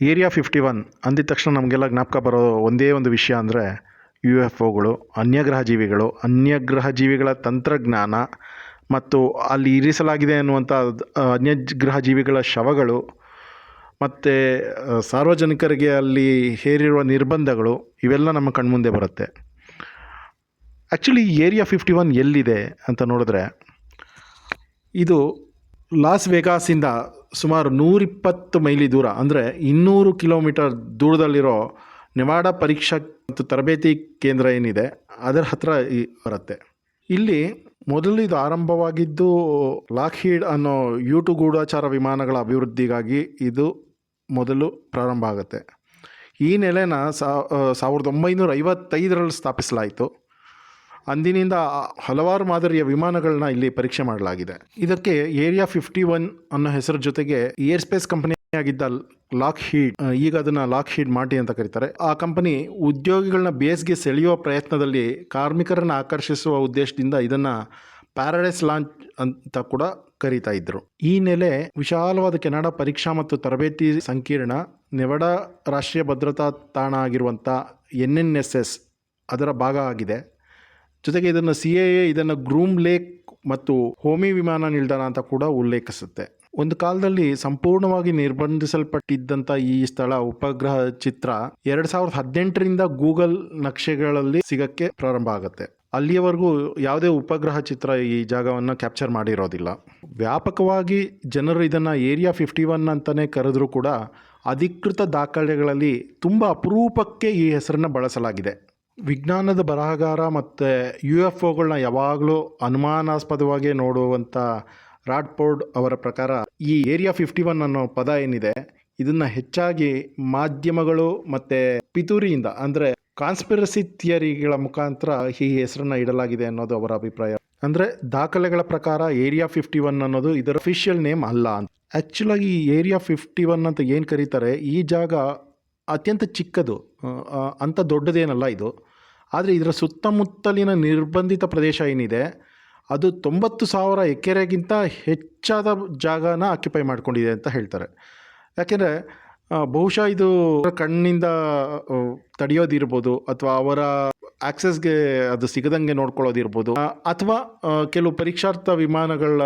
Area fifty one ಅಂದಿದ ತಕ್ಷಣ ನಮಗೆಲ್ಲ ಜ್ಞಾಪಕ ಬರೋ ಒಂದೇ ಒಂದು ವಿಷಯ ಅಂದರೆ ಯು ಎಫ್ ಒಗಳು ಅನ್ಯಗ್ರಹ ಜೀವಿಗಳು. ಅನ್ಯಗ್ರಹ ಜೀವಿಗಳ ತಂತ್ರಜ್ಞಾನ ಮತ್ತು ಅಲ್ಲಿ ಇರಿಸಲಾಗಿದೆ ಅನ್ನುವಂಥ ಅನ್ಯಗ್ರಹ ಜೀವಿಗಳ ಶವಗಳು ಮತ್ತು ಸಾರ್ವಜನಿಕರಿಗೆ ಅಲ್ಲಿ ಹೇರಿರುವ ನಿರ್ಬಂಧಗಳು ಇವೆಲ್ಲ ನಮ್ಮ ಕಣ್ಮುಂದೆ ಬರುತ್ತೆ. ಆ್ಯಕ್ಚುಲಿ ಏರಿಯಾ ಫಿಫ್ಟಿ ಒನ್ ಎಲ್ಲಿದೆ ಅಂತ ನೋಡಿದ್ರೆ, ಇದು ಲಾಸ್ ವೆಗಾಸಿಂದ ಸುಮಾರು ನೂರಿಪ್ಪತ್ತು ಮೈಲಿ ದೂರ, ಅಂದರೆ ಇನ್ನೂರು ಕಿಲೋಮೀಟರ್ ದೂರದಲ್ಲಿರೋ ನೆವಾಡ ಪರೀಕ್ಷಾ ಮತ್ತು ತರಬೇತಿ ಕೇಂದ್ರ ಏನಿದೆ, ಅದರ ಹತ್ತಿರ ಈ ಬರುತ್ತೆ. ಇಲ್ಲಿ ಮೊದಲು ಇದು ಆರಂಭವಾಗಿದ್ದು ಲಾಕ್ಹೀಡ್ ಅನ್ನೋ ಯೂಟು ಗೂಢಾಚಾರ ವಿಮಾನಗಳ ಅಭಿವೃದ್ಧಿಗಾಗಿ ಇದು ಮೊದಲು ಪ್ರಾರಂಭ ಆಗುತ್ತೆ. ಈ ನೆಲೆನ ಸಾವಿರದ ಒಂಬೈನೂರ ಐವತ್ತೈದರಲ್ಲಿ ಸ್ಥಾಪಿಸಲಾಯಿತು. ಅಂದಿನಿಂದ ಹಲವಾರು ಮಾದರಿಯ ವಿಮಾನಗಳನ್ನ ಇಲ್ಲಿ ಪರೀಕ್ಷೆ ಮಾಡಲಾಗಿದೆ. ಇದಕ್ಕೆ ಏರಿಯಾ ಫಿಫ್ಟಿ ಒನ್ ಅನ್ನೋ ಹೆಸರ ಜೊತೆಗೆ ಏರ್ ಸ್ಪೇಸ್ ಕಂಪನಿ ಆಗಿದ್ದ ಲಾಕ್ ಹೀಡ್ ಈಗ ಅದನ್ನು ಲಾಕ್ ಹೀಡ್ ಮಾಟಿ ಅಂತ ಕರೀತಾರೆ. ಆ ಕಂಪನಿ ಉದ್ಯೋಗಿಗಳನ್ನ ಬೇಸ್ಗೆ ಸೆಳೆಯುವ ಪ್ರಯತ್ನದಲ್ಲಿ ಕಾರ್ಮಿಕರನ್ನು ಆಕರ್ಷಿಸುವ ಉದ್ದೇಶದಿಂದ ಇದನ್ನು ಪ್ಯಾರಡೈಸ್ ಲಾಂಚ್ ಅಂತ ಕೂಡ ಕರೀತಾ ಇದ್ರು. ಈ ನೆಲೆ ವಿಶಾಲವಾದ ಕೆನಡಾ ಪರೀಕ್ಷಾ ಮತ್ತು ತರಬೇತಿ ಸಂಕೀರ್ಣ, ನೆವಡಾ ರಾಷ್ಟ್ರೀಯ ಭದ್ರತಾ ತಾಣ ಆಗಿರುವಂಥ ಎನ್ ಎನ್ ಎಸ್ ಎಸ್ ಅದರ ಭಾಗ ಆಗಿದೆ. ಜೊತೆಗೆ ಇದನ್ನು ಸಿ ಎ ಎ ಇದನ್ನು ಗ್ರೂಮ್ ಲೇಕ್ ಮತ್ತು ಹೋಮಿ ವಿಮಾನ ನಿಲ್ದಾಣ ಅಂತ ಕೂಡ ಉಲ್ಲೇಖಿಸುತ್ತೆ. ಒಂದು ಕಾಲದಲ್ಲಿ ಸಂಪೂರ್ಣವಾಗಿ ನಿರ್ಬಂಧಿಸಲ್ಪಟ್ಟಿದ್ದಂಥ ಈ ಸ್ಥಳ ಉಪಗ್ರಹ ಚಿತ್ರ ಎರಡು ಸಾವಿರದ ಹದಿನೆಂಟರಿಂದ ಗೂಗಲ್ ನಕ್ಷೆಗಳಲ್ಲಿ ಸಿಗಕ್ಕೆ ಪ್ರಾರಂಭ ಆಗುತ್ತೆ. ಅಲ್ಲಿಯವರೆಗೂ ಯಾವುದೇ ಉಪಗ್ರಹ ಚಿತ್ರ ಈ ಜಾಗವನ್ನು ಕ್ಯಾಪ್ಚರ್ ಮಾಡಿರೋದಿಲ್ಲ. ವ್ಯಾಪಕವಾಗಿ ಜನರು ಇದನ್ನು ಏರಿಯಾ ಫಿಫ್ಟಿ ಒನ್ ಅಂತಲೇ ಕರೆದರೂ ಕೂಡ ಅಧಿಕೃತ ದಾಖಲೆಗಳಲ್ಲಿ ತುಂಬ ಅಪರೂಪಕ್ಕೆ ಈ ಹೆಸರನ್ನು ಬಳಸಲಾಗಿದೆ. ವಿಜ್ಞಾನದ ಬರಹಗಾರ ಮತ್ತು ಯು ಎಫ್ ಒಗಳನ್ನ ಯಾವಾಗಲೂ ಅನುಮಾನಾಸ್ಪದವಾಗಿ ನೋಡುವಂಥ ರಾಡ್ಪೋರ್ಡ್ ಅವರ ಪ್ರಕಾರ ಈ ಏರಿಯಾ ಫಿಫ್ಟಿ ಒನ್ ಅನ್ನೋ ಪದ ಏನಿದೆ, ಇದನ್ನು ಹೆಚ್ಚಾಗಿ ಮಾಧ್ಯಮಗಳು ಮತ್ತು ಪಿತೂರಿಯಿಂದ, ಅಂದರೆ ಕಾನ್ಸ್ಪಿರಸಿ ಥಿಯರಿಗಳ ಮುಖಾಂತರ ಈ ಹೆಸರನ್ನು ಇಡಲಾಗಿದೆ ಅನ್ನೋದು ಅವರ ಅಭಿಪ್ರಾಯ. ಅಂದರೆ ದಾಖಲೆಗಳ ಪ್ರಕಾರ ಏರಿಯಾ ಫಿಫ್ಟಿ ಒನ್ ಅನ್ನೋದು ಇದರ ಅಫಿಷಿಯಲ್ ನೇಮ್ ಅಲ್ಲ ಅಂತ. ಆ್ಯಕ್ಚುಲಾಗಿ ಈ ಏರಿಯಾ ಫಿಫ್ಟಿ ಒನ್ ಅಂತ ಏನು ಕರೀತಾರೆ, ಈ ಜಾಗ ಅತ್ಯಂತ ಚಿಕ್ಕದು ಅಂಥ ದೊಡ್ಡದೇನಲ್ಲ ಇದು. ಆದರೆ ಇದರ ಸುತ್ತಮುತ್ತಲಿನ ನಿರ್ಬಂಧಿತ ಪ್ರದೇಶ ಏನಿದೆ, ಅದು ತೊಂಬತ್ತು ಸಾವಿರ ಎಕರೆಗಿಂತ ಹೆಚ್ಚಾದ ಜಾಗನ ಆಕ್ಯುಪೈ ಮಾಡಿಕೊಂಡಿದೆ ಅಂತ ಹೇಳ್ತಾರೆ. ಯಾಕೆಂದರೆ ಬಹುಶಃ ಇದು ಕಣ್ಣಿಂದ ತಡೆಯೋದಿರ್ಬೋದು, ಅಥವಾ ಅವರ ಆಕ್ಸೆಸ್ಗೆ ಅದು ಸಿಗದಂಗೆ ನೋಡ್ಕೊಳ್ಳೋದಿರ್ಬೋದು. ಅಥವಾ ಕೆಲವು ಪರೀಕ್ಷಾರ್ಥ ವಿಮಾನಗಳ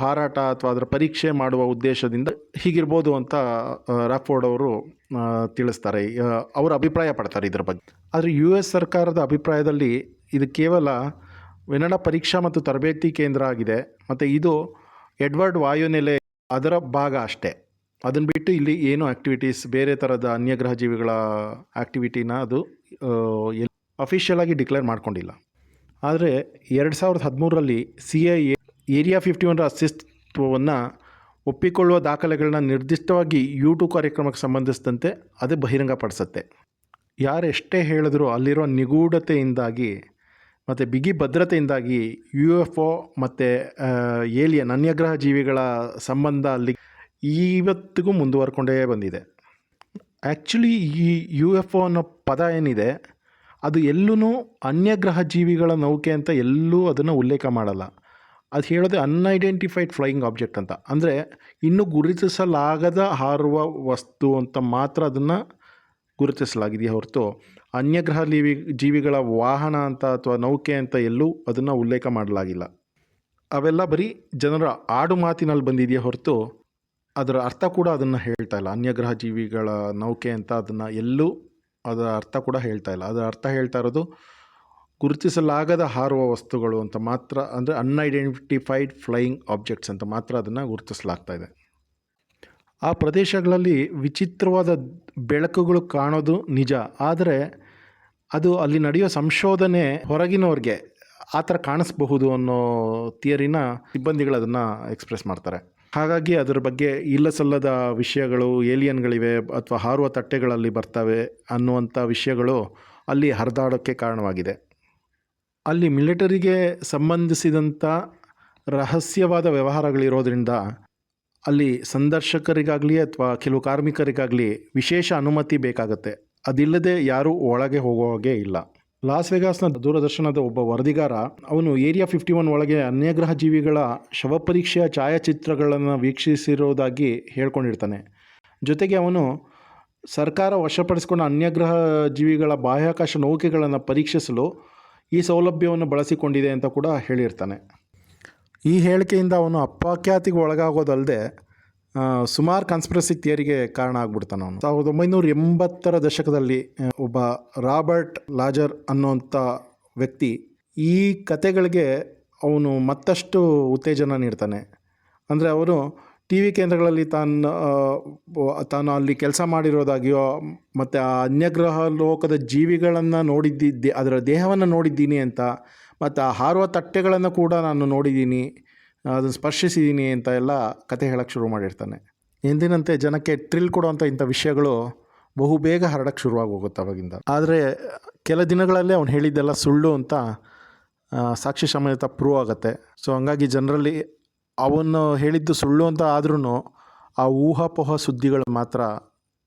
ಹಾರಾಟ ಅಥವಾ ಅದರ ಪರೀಕ್ಷೆ ಮಾಡುವ ಉದ್ದೇಶದಿಂದ ಹೀಗಿರ್ಬೋದು ಅಂತ ರಾಫೋರ್ಡ್ ಅವರು ತಿಳಿಸ್ತಾರೆ. ಅವರು ಅಭಿಪ್ರಾಯ ಪಡ್ತಾರೆ ಇದರ ಬಗ್ಗೆ. ಆದರೆ ಯು ಎಸ್ ಸರ್ಕಾರದ ಅಭಿಪ್ರಾಯದಲ್ಲಿ ಇದು ಕೇವಲ ವೆನಡಾ ಪರೀಕ್ಷಾ ಮತ್ತು ತರಬೇತಿ ಕೇಂದ್ರ ಆಗಿದೆ. ಮತ್ತು ಇದು ಎಡ್ವರ್ಡ್ ವಾಯುನೆಲೆ ಅದರ ಭಾಗ ಅಷ್ಟೇ. ಅದನ್ನು ಬಿಟ್ಟು ಇಲ್ಲಿ ಏನು ಆ್ಯಕ್ಟಿವಿಟೀಸ್ ಬೇರೆ ಥರದ ಅನ್ಯಗ್ರಹ ಜೀವಿಗಳ ಆ್ಯಕ್ಟಿವಿಟಿನ ಅದು ಅಫಿಷಿಯಲ್ ಆಗಿ ಡಿಕ್ಲೇರ್ ಮಾಡ್ಕೊಂಡಿಲ್ಲ. ಆದರೆ ಎರಡು ಸಾವಿರದ ಹದಿಮೂರರಲ್ಲಿ ಸಿ ಐ ಏರಿಯಾ ಫಿಫ್ಟಿ ಒನ್ರ ಅಸ್ತಿತ್ವವನ್ನು ಒಪ್ಪಿಕೊಳ್ಳುವ ದಾಖಲೆಗಳನ್ನ ನಿರ್ದಿಷ್ಟವಾಗಿ ಯೂಟ್ಯೂಬ್ ಕಾರ್ಯಕ್ರಮಕ್ಕೆ ಸಂಬಂಧಿಸಿದಂತೆ ಅದು ಬಹಿರಂಗಪಡಿಸುತ್ತೆ. ಯಾರೆಷ್ಟೇ ಹೇಳಿದ್ರು ಅಲ್ಲಿರೋ ನಿಗೂಢತೆಯಿಂದಾಗಿ ಮತ್ತು ಬಿಗಿ ಭದ್ರತೆಯಿಂದಾಗಿ ಯು ಎಫ್ ಒ ಮತ್ತು ಏಲಿಯನ್ ಅನ್ಯಗ್ರಹ ಜೀವಿಗಳ ಸಂಬಂಧ ಅಲ್ಲಿ ಇವತ್ತಿಗೂ ಮುಂದುವರ್ಕೊಂಡೇ ಬಂದಿದೆ. ಆ್ಯಕ್ಚುಲಿ ಈ ಯು ಎಫ್ ಒ ಅನ್ನೋ ಪದ ಏನಿದೆ, ಅದು ಎಲ್ಲೂ ಅನ್ಯಗ್ರಹ ಜೀವಿಗಳ ನೌಕೆ ಅಂತ ಎಲ್ಲೂ ಅದನ್ನು ಉಲ್ಲೇಖ ಮಾಡಲ್ಲ. ಅದು ಹೇಳೋದೆ ಅನ್ಐಡೆಂಟಿಫೈಡ್ ಫ್ಲೈಯಿಂಗ್ ಆಬ್ಜೆಕ್ಟ್ ಅಂತ. ಅಂದರೆ ಇನ್ನೂ ಗುರುತಿಸಲಾಗದ ಹಾರುವ ವಸ್ತು ಅಂತ ಮಾತ್ರ ಅದನ್ನು ಗುರುತಿಸಲಾಗಿದೆಯೇ ಹೊರತು ಅನ್ಯಗ್ರಹ ಲೀವಿ ಜೀವಿಗಳ ವಾಹನ ಅಂತ ಅಥವಾ ನೌಕೆ ಅಂತ ಎಲ್ಲೂ ಅದನ್ನು ಉಲ್ಲೇಖ ಮಾಡಲಾಗಿಲ್ಲ. ಅವೆಲ್ಲ ಬರೀ ಜನರ ಆಡು ಮಾತಿನಲ್ಲಿ ಬಂದಿದೆಯೇ ಹೊರತು ಅದರ ಅರ್ಥ ಕೂಡ ಅದನ್ನು ಹೇಳ್ತಾ ಇಲ್ಲ. ಅನ್ಯಗ್ರಹ ಜೀವಿಗಳ ನೌಕೆ ಅಂತ ಅದನ್ನು ಎಲ್ಲೂ ಅದರ ಅರ್ಥ ಕೂಡ ಹೇಳ್ತಾ ಇಲ್ಲ. ಅದರ ಅರ್ಥ ಹೇಳ್ತಾ ಇರೋದು ಗುರುತಿಸಲಾಗದ ಹಾರುವ ವಸ್ತುಗಳು ಅಂತ ಮಾತ್ರ, ಅಂದರೆ ಅನ್ಐಡೆಂಟಿಫೈಡ್ ಫ್ಲೈಯಿಂಗ್ ಆಬ್ಜೆಕ್ಟ್ಸ್ ಅಂತ ಮಾತ್ರ ಅದನ್ನು ಗುರುತಿಸಲಾಗ್ತಾ ಇದೆ. ಆ ಪ್ರದೇಶಗಳಲ್ಲಿ ವಿಚಿತ್ರವಾದ ಬೆಳಕುಗಳು ಕಾಣೋದು ನಿಜ. ಆದರೆ ಅದು ಅಲ್ಲಿ ನಡೆಯೋ ಸಂಶೋಧನೆ ಹೊರಗಿನವ್ರಿಗೆ ಆ ಥರ ಕಾಣಿಸ್ಬಹುದು ಅನ್ನೋ ಥಿಯರಿನ ಸಿಬ್ಬಂದಿಗಳು ಅದನ್ನು ಎಕ್ಸ್ಪ್ರೆಸ್ ಮಾಡ್ತಾರೆ. ಹಾಗಾಗಿ ಅದರ ಬಗ್ಗೆ ಇಲ್ಲ ಸಲ್ಲದ ವಿಷಯಗಳು, ಏಲಿಯನ್ಗಳಿವೆ ಅಥವಾ ಹಾರುವ ತಟ್ಟೆಗಳಲ್ಲಿ ಬರ್ತವೆ ಅನ್ನುವಂಥ ವಿಷಯಗಳು ಅಲ್ಲಿ ಹರಿದಾಡೋಕ್ಕೆ ಕಾರಣವಾಗಿದೆ. ಅಲ್ಲಿ ಮಿಲಿಟರಿಗೆ ಸಂಬಂಧಿಸಿದಂಥ ರಹಸ್ಯವಾದ ವ್ಯವಹಾರಗಳಿರೋದ್ರಿಂದ ಅಲ್ಲಿ ಸಂದರ್ಶಕರಿಗಾಗಲಿ ಅಥವಾ ಕೆಲವು ಕಾರ್ಮಿಕರಿಗಾಗಲಿ ವಿಶೇಷ ಅನುಮತಿ ಬೇಕಾಗುತ್ತೆ. ಅದಿಲ್ಲದೆ ಯಾರೂ ಒಳಗೆ ಹೋಗೋ ಹಾಗೆ ಇಲ್ಲ. ಲಾಸ್ ವೆಗಾಸ್ನ ದೂರದರ್ಶನದ ಒಬ್ಬ ವರದಿಗಾರ, ಅವನು ಏರಿಯಾ ಫಿಫ್ಟಿ ಒನ್ ಒಳಗೆ ಅನ್ಯಗ್ರಹ ಜೀವಿಗಳ ಶವಪರೀಕ್ಷೆಯ ಛಾಯಾಚಿತ್ರಗಳನ್ನು ವೀಕ್ಷಿಸಿರೋದಾಗಿ ಹೇಳ್ಕೊಂಡಿರ್ತಾನೆ. ಜೊತೆಗೆ ಅವನು ಸರ್ಕಾರ ವಶಪಡಿಸಿಕೊಂಡ ಅನ್ಯಗ್ರಹ ಜೀವಿಗಳ ಬಾಹ್ಯಾಕಾಶ ನೌಕೆಗಳನ್ನು ಪರೀಕ್ಷಿಸಲು ಈ ಸೌಲಭ್ಯವನ್ನು ಬಳಸಿಕೊಂಡಿದೆ ಅಂತ ಕೂಡ ಹೇಳಿರ್ತಾನೆ. ಈ ಹೇಳಿಕೆಯಿಂದ ಅವನು ಅಪಖ್ಯಾತಿಗೆ ಒಳಗಾಗೋದಲ್ಲದೆ ಸುಮಾರು ಕನ್ಸ್ಪಿರಸಿ ಥಿಯರಿಗೆ ಕಾರಣ ಆಗ್ಬಿಡ್ತಾನೆ ಅವನು. ಸಾವಿರದ ಒಂಬೈನೂರ ಎಂಬತ್ತರ ದಶಕದಲ್ಲಿ ಒಬ್ಬ ರಾಬರ್ಟ್ ಲಾಜರ್ ಅನ್ನುವಂಥ ವ್ಯಕ್ತಿ ಈ ಕತೆಗಳಿಗೆ ಅವನು ಮತ್ತಷ್ಟು ಉತ್ತೇಜನ ನೀಡ್ತಾನೆ. ಅಂದರೆ ಅವರು ಟಿ ವಿ ಕೇಂದ್ರಗಳಲ್ಲಿ ತಾನು ತಾನು ಅಲ್ಲಿ ಕೆಲಸ ಮಾಡಿರೋದಾಗಿಯೋ, ಮತ್ತು ಆ ಅನ್ಯಗ್ರಹ ಲೋಕದ ಜೀವಿಗಳನ್ನು ನೋಡಿದ್ದಿದ್ದೆ ಅದರ ದೇಹವನ್ನು ನೋಡಿದ್ದೀನಿ ಅಂತ, ಮತ್ತು ಆ ಹಾರುವ ತಟ್ಟೆಗಳನ್ನು ಕೂಡ ನಾನು ನೋಡಿದ್ದೀನಿ ಅದನ್ನು ಸ್ಪರ್ಶಿಸಿದ್ದೀನಿ ಅಂತ ಎಲ್ಲ ಕತೆ ಹೇಳೋಕ್ಕೆ ಶುರು ಮಾಡಿರ್ತಾನೆ. ಎಂದಿನಂತೆ ಜನಕ್ಕೆ ಟ್ರಿಲ್ ಕೊಡುವಂಥ ಇಂಥ ವಿಷಯಗಳು ಬಹು ಬೇಗ ಹರಡಕ್ಕೆ ಶುರುವಾಗಿ ಹೋಗುತ್ತೆ ಅವಾಗಿಂದ. ಆದರೆ ಕೆಲ ದಿನಗಳಲ್ಲೇ ಅವ್ನು ಹೇಳಿದ್ದೆಲ್ಲ ಸುಳ್ಳು ಅಂತ ಸಾಕ್ಷಿ ಸಮೇತ ಪ್ರೂವ್ ಆಗುತ್ತೆ. ಸೊ ಹಂಗಾಗಿ ಜನರಲ್ಲಿ ಅವನು ಹೇಳಿದ್ದು ಸುಳ್ಳು ಅಂತ ಆದ್ರೂ ಆ ಊಹಾಪೋಹ ಸುದ್ದಿಗಳು ಮಾತ್ರ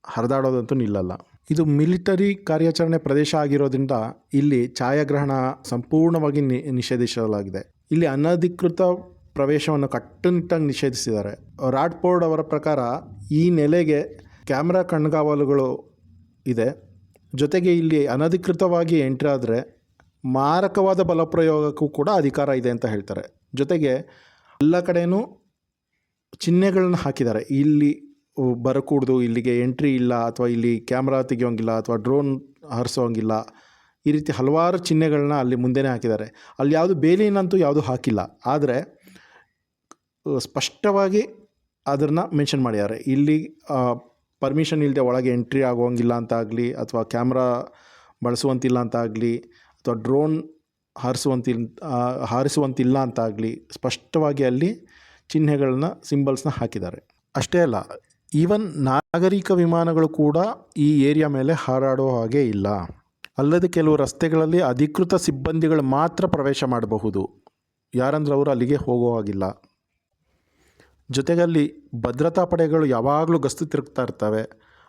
ಹರಿದಾಡೋದಂತೂ ನಿಲ್ಲಲ್ಲ. ಇದು ಮಿಲಿಟರಿ ಕಾರ್ಯಾಚರಣೆ ಪ್ರದೇಶ ಆಗಿರೋದ್ರಿಂದ ಇಲ್ಲಿ ಛಾಯಾಗ್ರಹಣ ಸಂಪೂರ್ಣವಾಗಿ ನಿಷೇಧಿಸಲಾಗಿದೆ. ಇಲ್ಲಿ ಅನಧಿಕೃತ ಪ್ರವೇಶವನ್ನು ಕಟ್ಟುನಿಟ್ಟಾಗಿ ನಿಷೇಧಿಸಿದ್ದಾರೆ. ರಾಡ್ಪೋರ್ಡ್ ಅವರ ಪ್ರಕಾರ ಈ ನೆಲೆಗೆ ಕ್ಯಾಮ್ರಾ ಕಣ್ಗಾವಲುಗಳು ಇದೆ. ಜೊತೆಗೆ ಇಲ್ಲಿ ಅನಧಿಕೃತವಾಗಿ ಎಂಟ್ರಿ ಆದರೆ ಮಾರಕವಾದ ಬಲಪ್ರಯೋಗಕ್ಕೂ ಕೂಡ ಅಧಿಕಾರ ಇದೆ ಅಂತ ಹೇಳ್ತಾರೆ. ಜೊತೆಗೆ ಎಲ್ಲ ಕಡೆಯೂ ಚಿಹ್ನೆಗಳನ್ನ ಹಾಕಿದ್ದಾರೆ. ಇಲ್ಲಿ ಬರಕೂಡ್ದು, ಇಲ್ಲಿಗೆ ಎಂಟ್ರಿ ಇಲ್ಲ ಅಥವಾ ಇಲ್ಲಿ ಕ್ಯಾಮ್ರಾ ತೆಗಿಯೋಂಗಿಲ್ಲ ಅಥವಾ ಡ್ರೋನ್ ಹರಿಸೋಂಗಿಲ್ಲ. ಈ ರೀತಿ ಹಲವಾರು ಚಿಹ್ನೆಗಳನ್ನ ಅಲ್ಲಿ ಮುಂದೆನೇ ಹಾಕಿದ್ದಾರೆ. ಅಲ್ಲಿ ಯಾವುದು ಬೇಲಿನಂತೂ ಯಾವುದು ಹಾಕಿಲ್ಲ. ಆದರೆ ಸ್ಪಷ್ಟವಾಗಿ ಅದನ್ನು ಮೆನ್ಷನ್ ಮಾಡಿದ್ದಾರೆ ಇಲ್ಲಿ ಪರ್ಮಿಷನ್ ಇಲ್ಲದೆ ಒಳಗೆ ಎಂಟ್ರಿ ಆಗೋಂಗಿಲ್ಲ ಅಂತ ಆಗಲಿ, ಅಥವಾ ಕ್ಯಾಮ್ರಾ ಬಳಸುವಂತಿಲ್ಲ ಅಂತ ಆಗಲಿ, ಅಥವಾ ಡ್ರೋನ್ ಹಾರಿಸುವಂತಿಲ್ಲ ಹಾರಿಸುವಂತಿಲ್ಲ ಅಂತಾಗಲಿ ಸ್ಪಷ್ಟವಾಗಿ ಅಲ್ಲಿ ಚಿಹ್ನೆಗಳನ್ನ ಸಿಂಬಲ್ಸ್ನ ಹಾಕಿದ್ದಾರೆ. ಅಷ್ಟೇ ಅಲ್ಲ ಈವನ್ ನಾಗರಿಕ ವಿಮಾನಗಳು ಕೂಡ ಈ ಏರಿಯಾ ಮೇಲೆ ಹಾರಾಡೋ ಹಾಗೆ ಇಲ್ಲ. ಅಲ್ಲದೆ ಕೆಲವು ರಸ್ತೆಗಳಲ್ಲಿ ಅಧಿಕೃತ ಸಿಬ್ಬಂದಿಗಳು ಮಾತ್ರ ಪ್ರವೇಶ ಮಾಡಬಹುದು. ಯಾರಂದ್ರೆ ಅವರು ಅಲ್ಲಿಗೆ ಹೋಗೋ ಹಾಗಿಲ್ಲ. ಜೊತೆಗೆ ಅಲ್ಲಿ ಭದ್ರತಾ ಪಡೆಗಳು ಯಾವಾಗಲೂ ಗಸ್ತು ತಿರುಗ್ತಾ ಇರ್ತವೆ.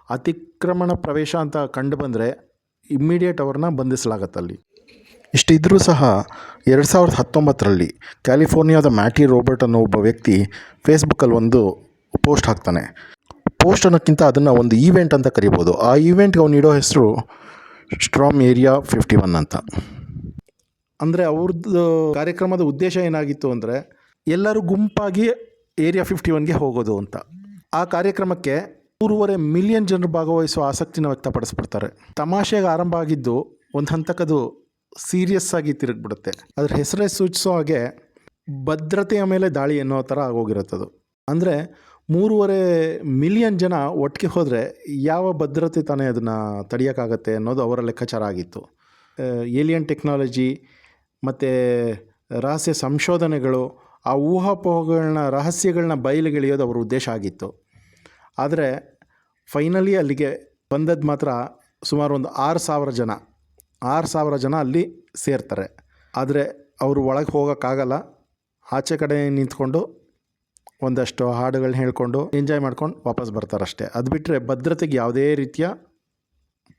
ಅತಿಕ್ರಮಣ ಪ್ರವೇಶ ಅಂತ ಕಂಡು ಬಂದರೆ ಇಮ್ಮಿಡಿಯೇಟ್ ಅವ್ರನ್ನ ಬಂಧಿಸಲಾಗತ್ತೆ ಅಲ್ಲಿ. ಇಷ್ಟಿದ್ರೂ ಸಹ ಎರಡು ಸಾವಿರದ ಹತ್ತೊಂಬತ್ತರಲ್ಲಿ ಕ್ಯಾಲಿಫೋರ್ನಿಯಾದ ಮ್ಯಾಟಿ ರೋಬರ್ಟ್ ಅನ್ನೋ ಒಬ್ಬ ವ್ಯಕ್ತಿ ಫೇಸ್ಬುಕ್ಕಲ್ಲಿ ಒಂದು ಪೋಸ್ಟ್ ಹಾಕ್ತಾನೆ. ಪೋಸ್ಟ್ ಅನ್ನೋಕ್ಕಿಂತ ಅದನ್ನು ಒಂದು ಈವೆಂಟ್ ಅಂತ ಕರಿಬೋದು. ಆ ಈವೆಂಟ್ಗೆ ಅವ್ನು ಇಡೋ ಹೆಸರು ಸ್ಟ್ರಾಮ್ ಏರಿಯಾ ಫಿಫ್ಟಿ ಒನ್ ಅಂತ. ಅಂದರೆ ಅವ್ರದ್ದು ಕಾರ್ಯಕ್ರಮದ ಉದ್ದೇಶ ಏನಾಗಿತ್ತು ಅಂದರೆ ಎಲ್ಲರೂ ಗುಂಪಾಗಿ ಏರಿಯಾ ಫಿಫ್ಟಿ ಒನ್ಗೆ ಹೋಗೋದು ಅಂತ. ಆ ಕಾರ್ಯಕ್ರಮಕ್ಕೆ ಮೂರುವರೆ ಮಿಲಿಯನ್ ಜನರು ಭಾಗವಹಿಸುವ ಆಸಕ್ತಿನ ವ್ಯಕ್ತಪಡಿಸ್ಬಿಡ್ತಾರೆ. ತಮಾಷೆಗೆ ಆರಂಭ ಆಗಿದ್ದು ಒಂದು ಹಂತಕ್ಕದು ಸೀರಿಯಸ್ ಆಗಿ ತಿರುಗಿಬಿಡುತ್ತೆ. ಅದ್ರ ಹೆಸರೇ ಸೂಚಿಸೋ ಹಾಗೆ ಭದ್ರತೆಯ ಮೇಲೆ ದಾಳಿ ಅನ್ನೋ ಥರ ಆಗೋಗಿರುತ್ತದು. ಅಂದರೆ ಮೂರುವರೆ ಮಿಲಿಯನ್ ಜನ ಒಟ್ಟಿಗೆ ಹೋದರೆ ಯಾವ ಭದ್ರತೆ ತಾನೇ ಅದನ್ನು ತಡೆಯೋಕ್ಕಾಗತ್ತೆ ಅನ್ನೋದು ಅವರ ಲೆಕ್ಕಾಚಾರ ಆಗಿತ್ತು. ಏಲಿಯನ್ ಟೆಕ್ನಾಲಜಿ ಮತ್ತು ರಹಸ್ಯ ಸಂಶೋಧನೆಗಳು ಆ ಊಹಾಪೋಹಗಳನ್ನ, ರಹಸ್ಯಗಳನ್ನ ಬಯಲಿಗೆಳೆಯೋದು ಅವರ ಉದ್ದೇಶ ಆಗಿತ್ತು. ಆದರೆ ಫೈನಲಿ ಅಲ್ಲಿಗೆ ಬಂದದ್ದು ಮಾತ್ರ ಸುಮಾರು ಒಂದು ಆರು ಸಾವಿರ ಜನ. ಆರು ಸಾವಿರ ಜನ ಅಲ್ಲಿ ಸೇರ್ತಾರೆ. ಆದರೆ ಅವರು ಒಳಗೆ ಹೋಗೋಕ್ಕಾಗಲ್ಲ. ಆಚೆ ಕಡೆ ನಿಂತ್ಕೊಂಡು ಒಂದಷ್ಟು ಹಾಡುಗಳನ್ನ ಹೇಳ್ಕೊಂಡು ಎಂಜಾಯ್ ಮಾಡ್ಕೊಂಡು ವಾಪಸ್ ಬರ್ತಾರಷ್ಟೇ ಅದು ಬಿಟ್ಟರೆ ಭದ್ರತೆಗೆ ಯಾವುದೇ ರೀತಿಯ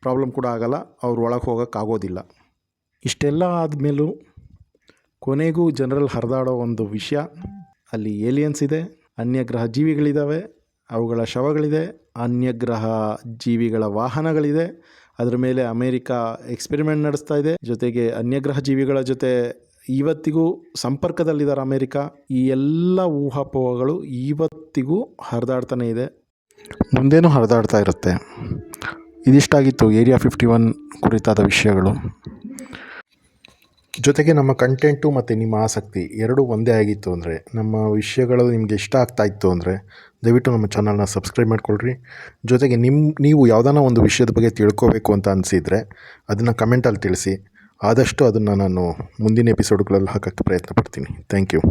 ಪ್ರಾಬ್ಲಮ್ ಕೂಡ ಆಗಲ್ಲ. ಅವ್ರು ಒಳಗೆ ಹೋಗೋಕ್ಕಾಗೋದಿಲ್ಲ. ಇಷ್ಟೆಲ್ಲ ಆದಮೇಲೂ ಕೊನೆಗೂ ಜನರಲ್ಲಿ ಹರಿದಾಡೋ ಒಂದು ವಿಷಯ. ಅಲ್ಲಿ ಏಲಿಯನ್ಸ್ ಇದೆ, ಅನ್ಯಗ್ರಹ ಜೀವಿಗಳಿದ್ದಾವೆ ಅವುಗಳ ಶವಗಳಿದೆ, ಅನ್ಯಗ್ರಹ ಜೀವಿಗಳ ವಾಹನಗಳಿದೆ. ಅದರ ಮೇಲೆ ಅಮೇರಿಕಾ ಎಕ್ಸ್ಪೆರಿಮೆಂಟ್ ನಡೆಸ್ತಾ ಇದೆ. ಜೊತೆಗೆ ಅನ್ಯಗ್ರಹ ಜೀವಿಗಳ ಜೊತೆ ಇವತ್ತಿಗೂ ಸಂಪರ್ಕದಲ್ಲಿದ್ದಾರೆ ಅಮೇರಿಕ. ಈ ಎಲ್ಲ ಊಹಾಪೋಹಗಳು ಇವತ್ತಿಗೂ ಹರಿದಾಡ್ತಾನೆ ಇದೆ. ಮುಂದೇನೂ ಹರಿದಾಡ್ತಾ ಇರುತ್ತೆ. ಇದಿಷ್ಟಾಗಿತ್ತು ಏರಿಯಾ ಫಿಫ್ಟಿ ಒನ್ ಕುರಿತಾದ ವಿಷಯಗಳು. ಜೊತೆಗೆ ನಮ್ಮ ಕಂಟೆಂಟು ಮತ್ತು ನಿಮ್ಮ ಆಸಕ್ತಿ ಎರಡೂ ಒಂದೇ ಆಗಿತ್ತು ಅಂದರೆ, ನಮ್ಮ ವಿಷಯಗಳು ನಿಮಗೆ ಇಷ್ಟ ಆಗ್ತಾ ಇತ್ತು ಅಂದರೆ, ದಯವಿಟ್ಟು ನಮ್ಮ ಚಾನಲ್ನ ಸಬ್ಸ್ಕ್ರೈಬ್ ಮಾಡ್ಕೊಳ್ರಿ. ಜೊತೆಗೆ ನಿಮ್ಮ ನೀವು ಯಾವುದಾನ ಒಂದು ವಿಷಯದ ಬಗ್ಗೆ ತಿಳ್ಕೋಬೇಕು ಅಂತ ಅನಿಸಿದರೆ, ಅದನ್ನು ಕಮೆಂಟಲ್ಲಿ ತಿಳಿಸಿ. ಆದಷ್ಟು ಅದನ್ನು ನಾನು ಮುಂದಿನ ಎಪಿಸೋಡ್ಗಳಲ್ಲಿ ಹಾಕೋಕ್ಕೆ ಪ್ರಯತ್ನ ಪಡ್ತೀನಿ. Thank you